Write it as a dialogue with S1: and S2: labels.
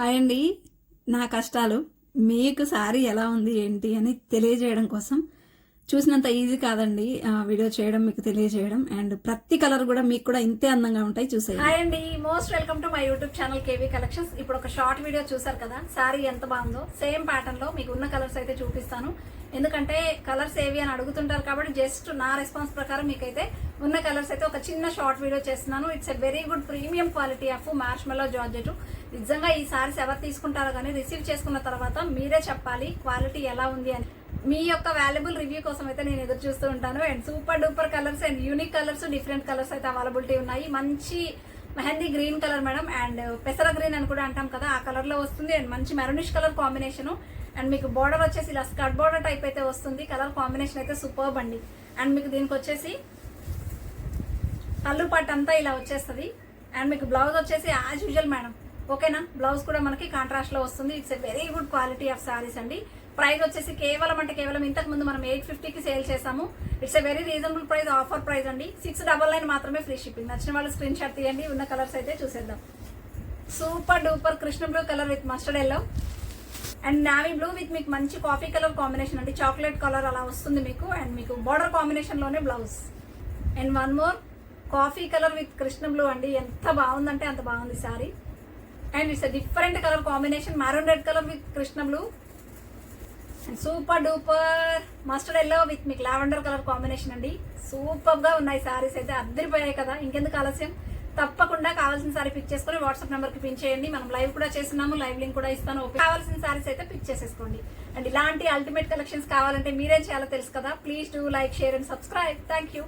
S1: Hi అండి. నా కష్టాలు. మీకు సారీ ఎలా ఉంది ఏంటి అని తెలియజేయడం కోసం చూసినంత ఈజీ కాదండి వీడియో చేయడం మీకు తెలియజేయడం. అండ్ ప్రతి కలర్ కూడా మీకు కూడా ఇంతే అందంగా ఉంటాయి చూసేది
S2: హాయ్ అండి. Most welcome to my YouTube channel KV collections. ఇప్పుడు ఒక షార్ట్ వీడియో చూసారు కదా సారీ ఎంత బాగుందో. సేమ్ ప్యాటర్న్లో మీకు ఉన్న కలర్స్ అయితే చూపిస్తాను. ఎందుకంటే కలర్స్ ఏవి అని అడుగుతుంటారు కాబట్టి జస్ట్ నా రెస్పాన్స్ ప్రకారం మీకైతే ఉన్న కలర్స్ అయితే ఒక చిన్న షార్ట్ వీడియో చేస్తున్నాను. It's a very good premium quality of marshmallow georgette నిజంగా ఈ సారీస్ ఎవరు తీసుకుంటారో కానీ రిసీవ్ చేసుకున్న తర్వాత మీరే చెప్పాలి క్వాలిటీ ఎలా ఉంది అని. మీ యొక్క వాల్యుబుల్ రివ్యూ కోసం అయితే నేను ఎదురు చూస్తూ ఉంటాను. And super duper colours and unique colours different colours అయితే అవైలబిలిటీ ఉన్నాయి. మంచి mehndi green colour madam. And పెసర గ్రీన్ అని కూడా అంటాం కదా ఆ కలర్లో వస్తుంది. అండ్ మంచి మెరూనిష్ కలర్ కాంబినేషన్. అండ్ మీకు బోర్డర్ వచ్చేసి ఇలా స్కర్ట్ బోర్డర్ టైప్ అయితే వస్తుంది. కలర్ కాంబినేషన్ అయితే సూపర్ అండి. అండ్ మీకు దీనికి వచ్చేసి పళ్ళు పట్టు అంతా ఇలా వచ్చేస్తుంది. అండ్ మీకు బ్లౌజ్ వచ్చేసి యాజ్ యూజువల్ మేడం. ఓకేనా? బ్లౌజ్ కూడా మనకి కాంట్రాస్ట్లో వస్తుంది. It's a very good quality of saris అండి. ప్రైస్ వచ్చేసి కేవలం అంటే కేవలం ఇంతకు ముందు మనం ఎయిట్ ఫిఫ్టీకి సేల్ చేసాము it's a very reasonable price offer price అండి. సిక్స్ డబల్ నైన్ మాత్రమే ఫ్రీ షిప్పింగ్ నచ్చిన వాళ్ళు స్క్రీన్ షాట్ తీయండి. ఉన్న కలర్స్ అయితే చూసేద్దాం. Super duper Krishna blue colour with mustard yellow and navy blue with మీకు మంచి కాఫీ కలర్ కాంబినేషన్ అండి. చాక్లెట్ కలర్ అలా వస్తుంది మీకు. అండ్ మీకు border కాంబినేషన్లోనే blouse and one more coffee colour with Krishna blue అండి. ఎంత బాగుందంటే అంత బాగుంది sari. And it's different colour combination. Maroon red colour with Krishna blue and super duper mustard yellow with మీకు లావెండర్ కలర్ కాంబినేషన్ అండి. సూపర్గా ఉన్నాయి సారీస్ అయితే అద్దరిపోయాయి కదా. ఇంకెందుకు ఆలస్యం? తప్పకుండా కావాల్సిన సారీ పిక్ చేసుకొని వాట్సాప్ నెంబర్కి పిన్ చేయండి. మనం లైవ్ కూడా చేస్తున్నాము. లైవ్ లింక్ కూడా ఇస్తాను. ఓకే కావాల్సిన సారీస్ అయితే పిక్ చేసేసుకోండి. అండ్ ఇలాంటి అల్టిమేట్ కలెక్షన్స్ కావాలంటే మీరేం చేయాలో తెలుసు కదా. Please do like share and subscribe thank you